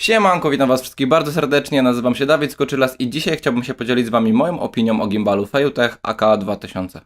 Siemanko, witam was wszystkich bardzo serdecznie, nazywam się Dawid Skoczylas i dzisiaj chciałbym się podzielić z wami moją opinią o gimbalu Feutech AK2000.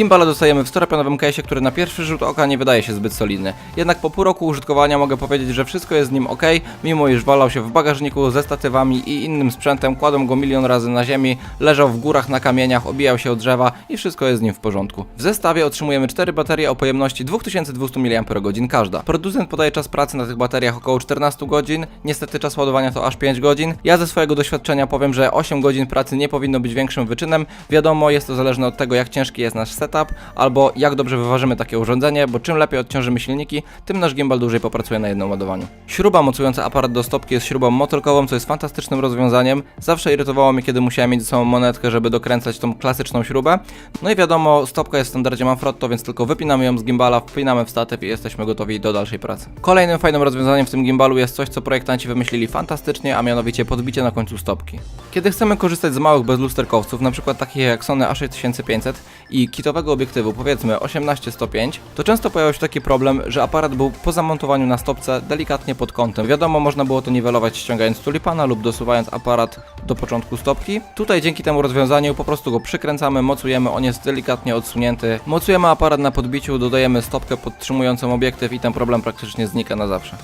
Gimbala dostajemy w storepionowym case'ie, który na pierwszy rzut oka nie wydaje się zbyt solidny. Jednak po pół roku użytkowania mogę powiedzieć, że wszystko jest z nim ok, mimo iż walał się w bagażniku ze statywami i innym sprzętem, kładłem go milion razy na ziemi, leżał w górach na kamieniach, obijał się od drzewa i wszystko jest z nim w porządku. W zestawie otrzymujemy 4 baterie o pojemności 2200 mAh każda. Producent podaje czas pracy na tych bateriach około 14 godzin, niestety czas ładowania to aż 5 godzin. Ja ze swojego doświadczenia powiem, że 8 godzin pracy nie powinno być większym wyczynem. Wiadomo, jest to zależne od tego, jak ciężki jest nasz setup, albo jak dobrze wyważymy takie urządzenie, bo czym lepiej odciążymy silniki, tym nasz gimbal dłużej popracuje na jednym ładowaniu. Śruba mocująca aparat do stopki jest śrubą motylkową, co jest fantastycznym rozwiązaniem. Zawsze irytowało mnie, kiedy musiałem mieć ze sobą monetkę, żeby dokręcać tą klasyczną śrubę. No i wiadomo, stopka jest w standardzie Manfrotto, więc tylko wypinamy ją z gimbala, wpinamy w statyw i jesteśmy gotowi do dalszej pracy. Kolejnym fajnym rozwiązaniem w tym gimbalu jest coś, co projektanci wymyślili fantastycznie, a mianowicie podbicie na końcu stopki. Kiedy chcemy korzystać z małych bezlusterkowców, przykład takich jak Sony A6500 i kitowego obiektywu powiedzmy 18-105, to często pojawiał się taki problem, że aparat był po zamontowaniu na stopce delikatnie pod kątem. Wiadomo, można było to niwelować ściągając tulipana lub dosuwając aparat do początku stopki. Tutaj dzięki temu rozwiązaniu po prostu go przykręcamy, mocujemy, on jest delikatnie odsunięty. Mocujemy aparat na podbiciu, dodajemy stopkę podtrzymującą obiektyw i ten problem praktycznie znika na zawsze.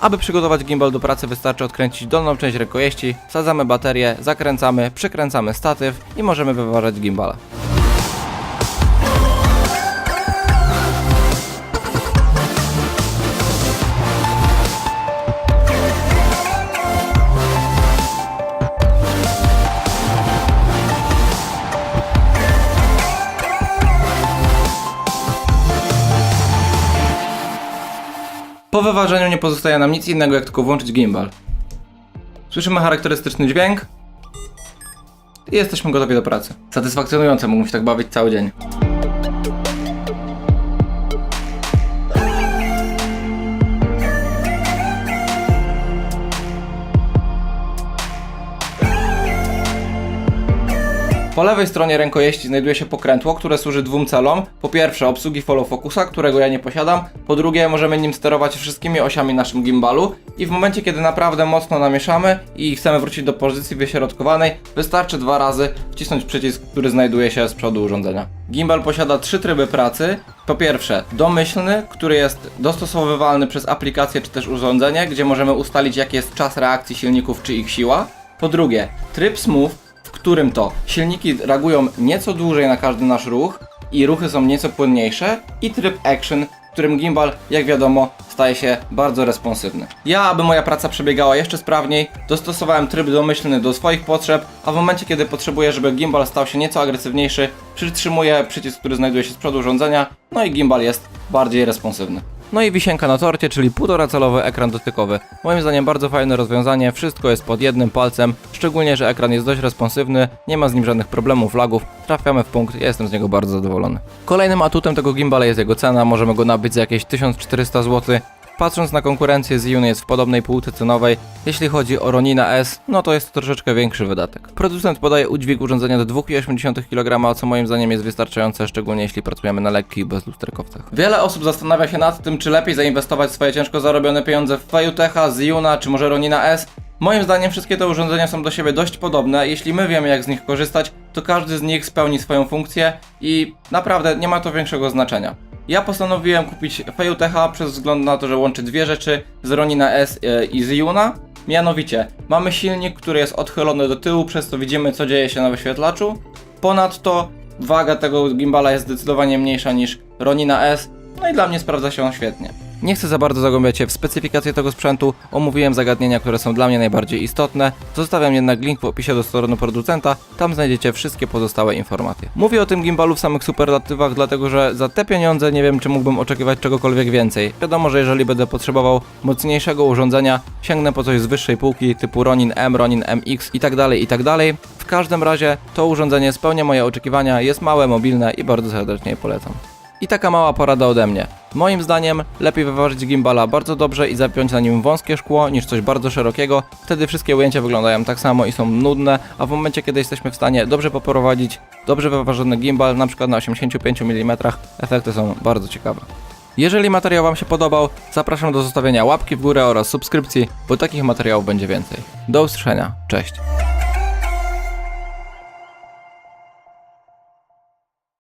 Aby przygotować gimbal do pracy wystarczy odkręcić dolną część rękojeści, wsadzamy baterię, zakręcamy, przykręcamy statyw i możemy wyważać gimbala. Wyważeniu nie pozostaje nam nic innego jak tylko włączyć gimbal. Słyszymy charakterystyczny dźwięk i jesteśmy gotowi do pracy. Satysfakcjonujące, mógłbym się tak bawić cały dzień. Po lewej stronie rękojeści znajduje się pokrętło, które służy dwóm celom. Po pierwsze obsługi follow focusa, którego ja nie posiadam. Po drugie możemy nim sterować wszystkimi osiami naszym gimbalu. I w momencie, kiedy naprawdę mocno namieszamy i chcemy wrócić do pozycji wyśrodkowanej, wystarczy dwa razy wcisnąć przycisk, który znajduje się z przodu urządzenia. Gimbal posiada trzy tryby pracy. Po pierwsze, domyślny, który jest dostosowywalny przez aplikację czy też urządzenie, gdzie możemy ustalić jaki jest czas reakcji silników czy ich siła. Po drugie, tryb smooth, którym to silniki reagują nieco dłużej na każdy nasz ruch i ruchy są nieco płynniejsze i tryb action, w którym gimbal, jak wiadomo, staje się bardzo responsywny. Ja, aby moja praca przebiegała jeszcze sprawniej, dostosowałem tryb domyślny do swoich potrzeb, a w momencie, kiedy potrzebuję, żeby gimbal stał się nieco agresywniejszy, przytrzymuję przycisk, który znajduje się z przodu urządzenia, no i gimbal jest bardziej responsywny. No i wisienka na torcie, czyli półtora calowy ekran dotykowy. Moim zdaniem bardzo fajne rozwiązanie, wszystko jest pod jednym palcem, szczególnie, że ekran jest dość responsywny, nie ma z nim żadnych problemów, lagów, trafiamy w punkt, ja jestem z niego bardzo zadowolony. Kolejnym atutem tego gimbala jest jego cena, możemy go nabyć za jakieś 1400 zł. Patrząc na konkurencję, Zhiyun jest w podobnej półce cenowej. Jeśli chodzi o Ronina S, no to jest to troszeczkę większy wydatek. Producent podaje udźwig urządzenia do 2,8 kg, co moim zdaniem jest wystarczające, szczególnie jeśli pracujemy na lekkich bezlusterkowcach. Wiele osób zastanawia się nad tym, czy lepiej zainwestować swoje ciężko zarobione pieniądze w Fejutecha, Zhiyuna czy może Ronina S. Moim zdaniem wszystkie te urządzenia są do siebie dość podobne. Jeśli my wiemy jak z nich korzystać, to każdy z nich spełni swoją funkcję i naprawdę nie ma to większego znaczenia. Ja postanowiłem kupić Fejutecha przez wzgląd na to, że łączy dwie rzeczy z Ronina S e, i z Yuna. Mianowicie, mamy silnik, który jest odchylony do tyłu, przez to widzimy co dzieje się na wyświetlaczu. Ponadto waga tego gimbala jest zdecydowanie mniejsza niż Ronina S, no i dla mnie sprawdza się on świetnie. Nie chcę za bardzo zagłębiać się w specyfikację tego sprzętu, omówiłem zagadnienia, które są dla mnie najbardziej istotne. Zostawiam jednak link w opisie do strony producenta, tam znajdziecie wszystkie pozostałe informacje. Mówię o tym gimbalu w samych superlatywach, dlatego że za te pieniądze nie wiem, czy mógłbym oczekiwać czegokolwiek więcej. Wiadomo, że jeżeli będę potrzebował mocniejszego urządzenia, sięgnę po coś z wyższej półki typu Ronin M, Ronin MX i tak dalej, i tak. W każdym razie to urządzenie spełnia moje oczekiwania, jest małe, mobilne i bardzo serdecznie je polecam. I taka mała porada ode mnie. Moim zdaniem lepiej wyważyć gimbala bardzo dobrze i zapiąć na nim wąskie szkło niż coś bardzo szerokiego. Wtedy wszystkie ujęcia wyglądają tak samo i są nudne, a w momencie kiedy jesteśmy w stanie dobrze poprowadzić dobrze wyważony gimbal, na przykład na 85 mm, efekty są bardzo ciekawe. Jeżeli materiał Wam się podobał, zapraszam do zostawienia łapki w górę oraz subskrypcji, bo takich materiałów będzie więcej. Do usłyszenia, cześć!